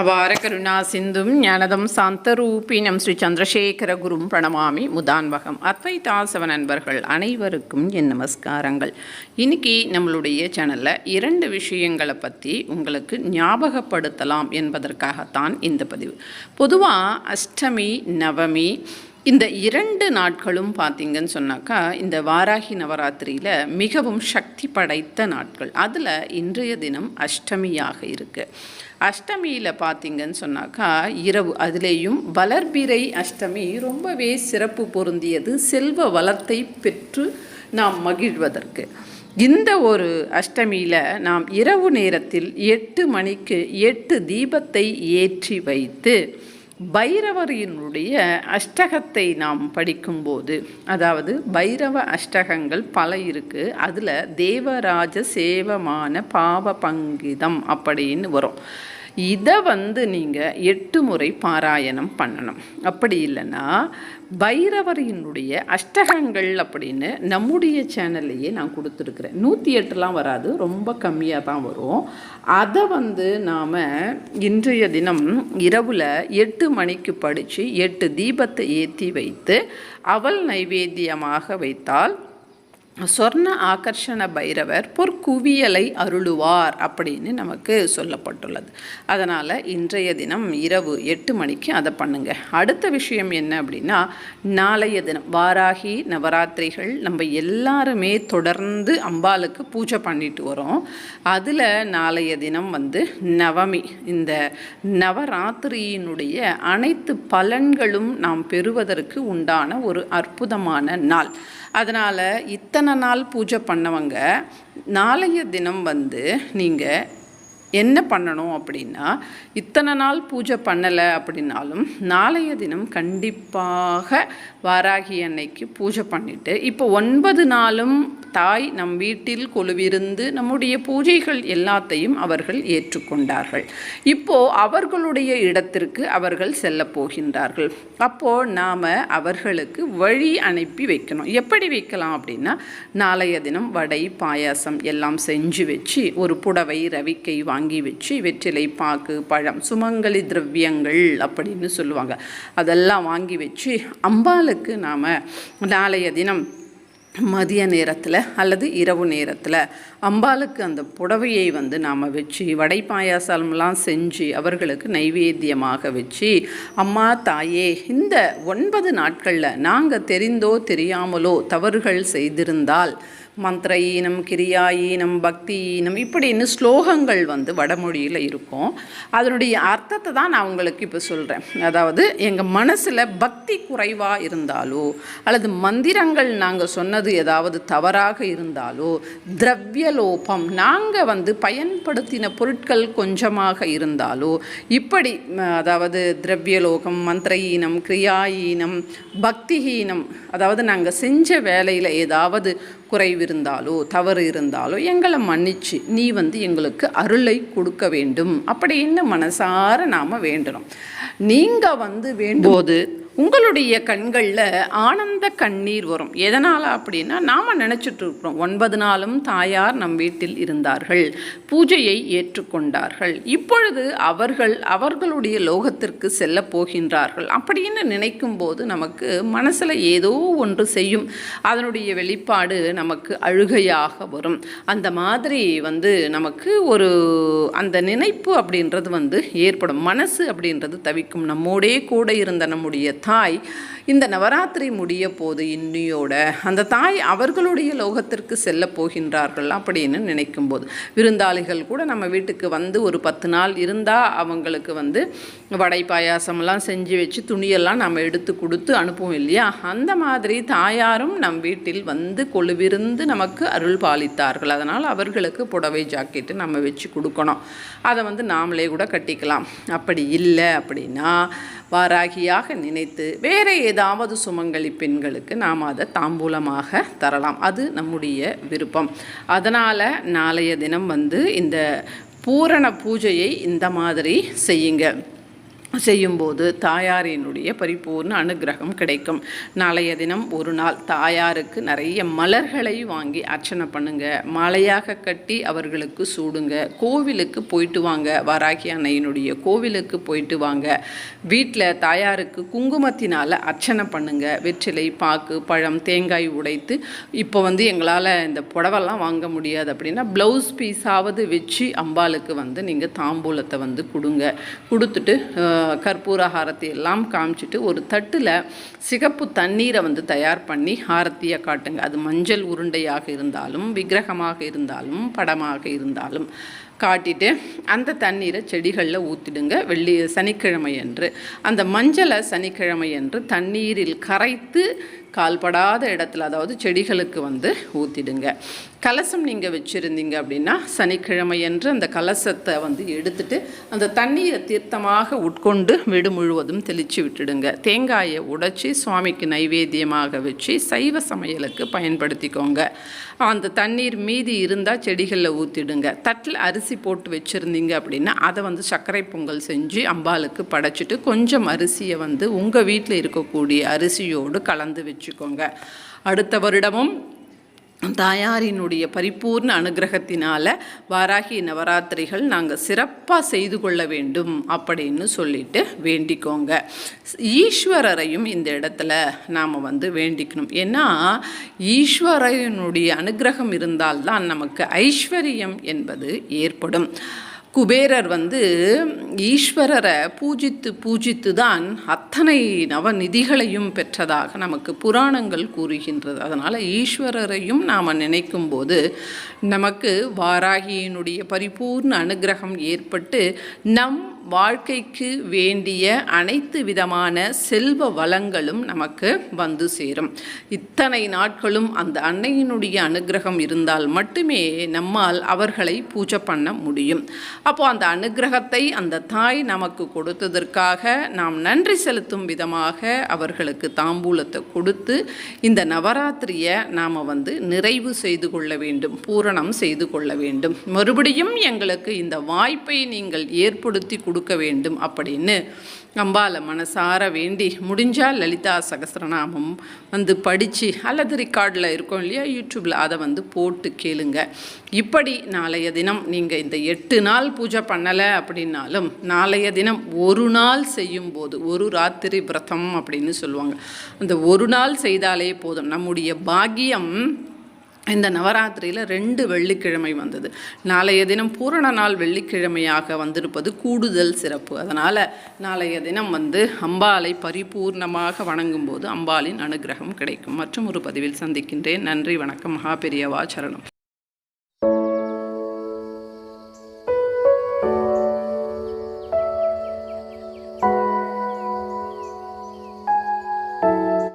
அபார கருணா சிந்தும் ஞானதம் சாந்தரூபினம் ஸ்ரீ சந்திரசேகர குரும் பிரணமாமி முதான்வகம். அத்வைதாசவ நண்பர்கள் அனைவருக்கும் என் நமஸ்காரங்கள். இன்னைக்கு நம்மளுடைய சேனலில் இரண்டு விஷயங்களை பற்றி உங்களுக்கு ஞாபகப்படுத்தலாம் என்பதற்காகத்தான் இந்த பதிவு. பொதுவாக அஷ்டமி நவமி இந்த இரண்டு நாட்களும் பார்த்தீங்கன்னு சொன்னாக்கா இந்த வாராகி நவராத்திரியில் மிகவும் சக்தி படைத்த நாட்கள். அதில் இன்றைய தினம் அஷ்டமியாக இருக்குது அஷ்டமியில் பார்த்தீங்கன்னு சொன்னாக்கா இரவு அதுலேயும் வளர்பிறை அஷ்டமி ரொம்பவே சிறப்பு பொருந்தியது. செல்வ வளத்தை பெற்று நாம் மகிழ்வதற்கு. இந்த ஒரு அஷ்டமியில் நாம் இரவு நேரத்தில் எட்டு மணிக்கு எட்டு தீபத்தை ஏற்றி வைத்து பைரவரினுடைய அஷ்டகத்தை நாம் படிக்கும்போது அதாவது பைரவ அஷ்டகங்கள் பல இருக்குது அதில் தேவராஜ சேவமான பாவ பங்கிதம் அப்படின்னு வரும். இதை வந்து நீங்கள் எட்டு முறை பாராயணம் பண்ணணும். அப்படி இல்லைன்னா பைரவரினுடைய அஷ்டகங்கள் அப்படின்னு நம்முடைய சேனல்லையே நான் கொடுத்துருக்குறேன். நூற்றி எட்டுலாம் வராது ரொம்ப கம்மியாக தான் வரும். அதை வந்து நாம் இன்றைய தினம் இரவில் எட்டு மணிக்கு படித்து எட்டு தீபத்தை ஏற்றி வைத்து அவல் நைவேத்தியமாக வைத்தால் சொர்ண ஆகர்ஷண பைரவர் பொற்குவியலை அருளுவார் அப்படின்னு நமக்கு சொல்லப்பட்டுள்ளது. அதனால் இன்றைய தினம் இரவு எட்டு மணிக்கு அதை பண்ணுங்க. அடுத்த விஷயம் என்ன அப்படின்னா நாளைய தினம் வாராகி நவராத்திரிகள் நம்ம எல்லாருமே தொடர்ந்து அம்பாளுக்கு பூஜை பண்ணிட்டு வரோம். அதில் நாளைய தினம் வந்து நவமி இந்த நவராத்திரியினுடைய அனைத்து பலன்களும் நாம் பெறுவதற்கு உண்டான ஒரு அற்புதமான நாள். அதனால் இத்தனை நாள் பூஜை பண்ணவங்க நாளைய தினம் வந்து நீங்கள் என்ன பண்ணணும் அப்படின்னா இத்தனை நாள் பூஜை பண்ணலை அப்படின்னாலும் நாளைய தினம் கண்டிப்பாக வாராகி அன்னைக்கு பூஜை பண்ணிவிட்டு இப்போ ஒன்பது நாளும் தாய் நம் வீட்டில் கொலுவிருந்து நம்முடைய பூஜைகள் எல்லாத்தையும் அவர்கள் ஏற்றுக்கொண்டார்கள். இப்போ அவர்களுடைய இடத்திற்கு அவர்கள் செல்ல போகின்றார்கள். அப்போ நாம் அவர்களுக்கு வழி அனுப்பி வைக்கணும். எப்படி வைக்கலாம் அப்படின்னா நாளைய தினம் வடை பாயாசம் எல்லாம் செஞ்சு வச்சு ஒரு புடவை ரவிக்கை வாங்கி வச்சு வெற்றிலை பாக்கு பழம் சுமங்கலி திரவியங்கள் அப்படின்னு சொல்லுவாங்க. அதெல்லாம் வாங்கி வச்சு அம்பாளுக்கு நாம் நாளைய தினம் மதிய நேரத்தில் அல்லது இரவு நேரத்தில் அம்பாளுக்கு அந்த புடவையை வந்து நாம் வச்சு வடை பாயாசம்லாம் செஞ்சு அவர்களுக்கு நைவேத்தியமாக வச்சு அம்மா தாயே இந்த ஒன்பது நாட்களில் நாங்கள் தெரிந்தோ தெரியாமலோ தவறுகள் செய்திருந்தால் மந்திர ஈனம் கிரியா ஈனம் பக்தி ஈனம் இப்படின்னு ஸ்லோகங்கள் வந்து வடமொழியில் இருக்கும். அதனுடைய அர்த்தத்தை தான் நான் உங்களுக்கு இப்போ சொல்கிறேன் அதாவது எங்கள் மனசில் பக்தி குறைவாக இருந்தாலோ அல்லது மந்திரங்கள் நாங்கள் சொன்னது ஏதாவது தவறாக இருந்தாலோ திரவியலோபம் நாங்கள் வந்து பயன்படுத்தின பொருட்கள் கொஞ்சமாக இருந்தாலோ இப்படி அதாவது திரவியலோகம் மந்திர ஈனம் கிரியா ஈனம் பக்திஹீனம் அதாவது நாங்கள் செஞ்ச வேலையில் ஏதாவது குறைவிருந்தாலோ தவறு இருந்தாலோ எங்களை மன்னிச்சு நீ வந்து எங்களுக்கு அருளை கொடுக்க வேண்டும். அப்படின்னு மனசார நாம் வேண்டணும் நீங்கள் வந்து வேண்டும்போது உங்களுடைய கண்களில் ஆனந்த கண்ணீர் வரும். எதனால் அப்படின்னா நாம் நினச்சிட்டு இருக்கிறோம். ஒன்பது நாளும் தாயார் நம் வீட்டில் இருந்தார்கள். பூஜையை ஏற்றுக்கொண்டார்கள். இப்பொழுது அவர்கள் அவர்களுடைய லோகத்திற்கு செல்ல போகின்றார்கள். அப்படின்னு நினைக்கும் போது நமக்கு மனசில் ஏதோ ஒன்று செய்யும். அதனுடைய வெளிப்பாடு நமக்கு அழுகையாக வரும். அந்த மாதிரி வந்து நமக்கு ஒரு அந்த நினைப்பு அப்படின்றது வந்து ஏற்படும். மனசு அப்படின்றது தவிக்கும். நம்மோடே கூட இருந்த நம்முடைய தாய். இந்த நவராத்திரி முடிய போது இன்னியோட அந்த தாய் அவர்களுடைய லோகத்திற்கு செல்ல போகின்றார்கள் அப்படின்னு நினைக்கும் போது விருந்தாளிகள் கூட நம்ம வீட்டுக்கு வந்து ஒரு பத்து நாள் இருந்தால் அவங்களுக்கு வந்து வடை பாயாசம்லாம் செஞ்சு வச்சு துணியெல்லாம் நம்ம எடுத்து கொடுத்து அனுப்புவோம் இல்லையா? அந்த மாதிரி தாயாரும் நம் வீட்டில் வந்து கொழுவிருந்து நமக்கு அருள் பாலித்தார்கள். அதனால் அவர்களுக்கு புடவை ஜாக்கெட்டு நம்ம வச்சு கொடுக்கணும். அதை வந்து நாமளே கூட கட்டிக்கலாம். அப்படி இல்லை அப்படின்னா வாராகியாக நினைத்து வேறு ஏதாவது சுமங்கலி பெண்களுக்கு நாம் அதை தாம்பூலமாக தரலாம். அது நம்முடைய விருப்பம். அதனால் நாளைய தினம் வந்து இந்த பூரண பூஜையை இந்த மாதிரி செய்யுங்க. செய்யும்போது தாயாரினுடைய பரிபூர்ண அனுகிரகம் கிடைக்கும். நாளைய தினம் ஒரு நாள் தாயாருக்கு நிறைய மலர்களை வாங்கி அர்ச்சனை பண்ணுங்க. மாலையாக கட்டி அவர்களுக்கு சூடுங்க. கோவிலுக்கு போயிட்டு வாங்க. வாராகி அன்னையினுடைய கோவிலுக்கு போயிட்டு வாங்க. வீட்டில் தாயாருக்கு குங்குமத்தினால் அர்ச்சனை பண்ணுங்க. வெற்றிலை பாக்கு பழம் தேங்காய் உடைத்து இப்போ வந்து எங்களால் இந்த புடவெல்லாம் வாங்க முடியாது அப்படின்னா ப்ளவுஸ் பீஸாவது வச்சு அம்பாளுக்கு வந்து நீங்கள் தாம்பூலத்தை வந்து கொடுங்க. கொடுத்துட்டு கற்பூர ஹாரத்தி எல்லாம் காமிச்சிட்டு ஒரு தட்டில் சிகப்பு தண்ணீரை வந்து தயார் பண்ணி ஹாரத்தியை காட்டுங்க. அது மஞ்சள் உருண்டையாக இருந்தாலும் விக்கிரகமாக இருந்தாலும் படமாக இருந்தாலும் காட்டிட்டு அந்த தண்ணீரை செடிகளில் ஊற்றிடுங்க வெள்ளி சனிக்கிழமை அன்று அந்த மஞ்சளை சனிக்கிழமை அன்று தண்ணீரில் கரைத்து கால்படாத இடத்துல அதாவது செடிகளுக்கு வந்து ஊற்றிடுங்க கலசம் நீங்கள் வச்சுருந்தீங்க அப்படின்னா சனிக்கிழமை என்று அந்த கலசத்தை வந்து எடுத்துட்டு அந்த தண்ணீரை தீர்த்தமாக உட்கொண்டு வீடு முழுவதும் தெளித்து விட்டுடுங்க. தேங்காயை உடைச்சி சுவாமிக்கு நைவேத்தியமாக வச்சு சைவ சமையலுக்கு பயன்படுத்திக்கோங்க. அந்த தண்ணீர் மீதி இருந்தால் செடிகளில் ஊற்றிடுங்க தட்டில் அரிசி போட்டு வச்சுருந்தீங்க அப்படின்னா அதை வந்து சர்க்கரை பொங்கல் செஞ்சு அம்பாளுக்கு படைச்சிட்டு கொஞ்சம் அரிசியை வந்து உங்கள் வீட்டில் இருக்கக்கூடிய அரிசியோடு கலந்து வச்சு வச்சுக்கோங்க அடுத்த வருடமும் தாயாரினுடைய பரிபூர்ண அனுகிரகத்தினால வாராகி நவராத்திரிகள் நாங்கள் சிறப்பாக செய்து கொள்ள வேண்டும் அப்படின்னு சொல்லிட்டு வேண்டிக்கோங்க. ஈஸ்வரரையும் இந்த இடத்துல நாம் வந்து வேண்டிக்கணும். ஏன்னா ஈஸ்வரனுடைய அனுகிரகம் இருந்தால்தான் நமக்கு ஐஸ்வர்யம் என்பது ஏற்படும். குபேரர் வந்து ஈஸ்வரரை பூஜித்து பூஜித்து தான் அத்தனை நவநிதிகளையும் பெற்றதாக நமக்கு புராணங்கள் கூறுகின்றது. அதனால் ஈஸ்வரரையும் நாம் நினைக்கும் போது நமக்கு வாராகியினுடைய பரிபூர்ண அனுகிரகம் ஏற்பட்டு நம் வாழ்க்கைக்கு வேண்டிய அனைத்து விதமான செல்வ வளங்களும் நமக்கு வந்து சேரும். இத்தனை நாட்களும் அந்த அன்னையினுடைய அனுகிரகம் இருந்தால் மட்டுமே நம்மால் அவர்களை பூஜை பண்ண முடியும். அப்போது அந்த அனுகிரகத்தை அந்த தாய் நமக்கு கொடுத்ததற்காக நாம் நன்றி செலுத்தும் விதமாக அவர்களுக்கு தாம்பூலத்தை கொடுத்து இந்த நவராத்திரியை நாம் வந்து நிறைவு செய்து கொள்ள வேண்டும் பூரணம் செய்து கொள்ள வேண்டும். மறுபடியும் எங்களுக்கு இந்த வாய்ப்பை நீங்கள் ஏற்படுத்தி கொடுக்க வேண்டும் அப்படின்னு அம்பால மனசார வேண்டி முடிஞ்சால் லலிதா சகசிரநாமம் வந்து படித்து அல்லது ரெக்கார்டில் இருக்கும் இல்லையா? யூடியூப்பில் அதை வந்து போட்டு கேளுங்க. இப்படி நாளைய தினம் நீங்கள் இந்த எட்டு நாள் பூஜை பண்ணலை அப்படின்னாலும் நாளைய தினம் ஒரு நாள் செய்யும்போது ஒரு ராத்திரி விரதம் அப்படின்னு சொல்லுவாங்க. அந்த ஒரு நாள் செய்தாலே போதும். நம்முடைய பாக்கியம் இந்த நவராத்திரியில் ரெண்டு வெள்ளிக்கிழமை வந்தது. நாளைய தினம் பூரண நாள் வெள்ளிக்கிழமையாக வந்திருப்பது கூடுதல் சிறப்பு. அதனால் நாளைய தினம் வந்து அம்பாளை பரிபூர்ணமாக வணங்கும்போது அம்பாளின் அனுகிரகம் கிடைக்கும். மற்றும் ஒரு பதிவில் சந்திக்கின்றேன். நன்றி வணக்கம். மகாபெரியவா சரணம்.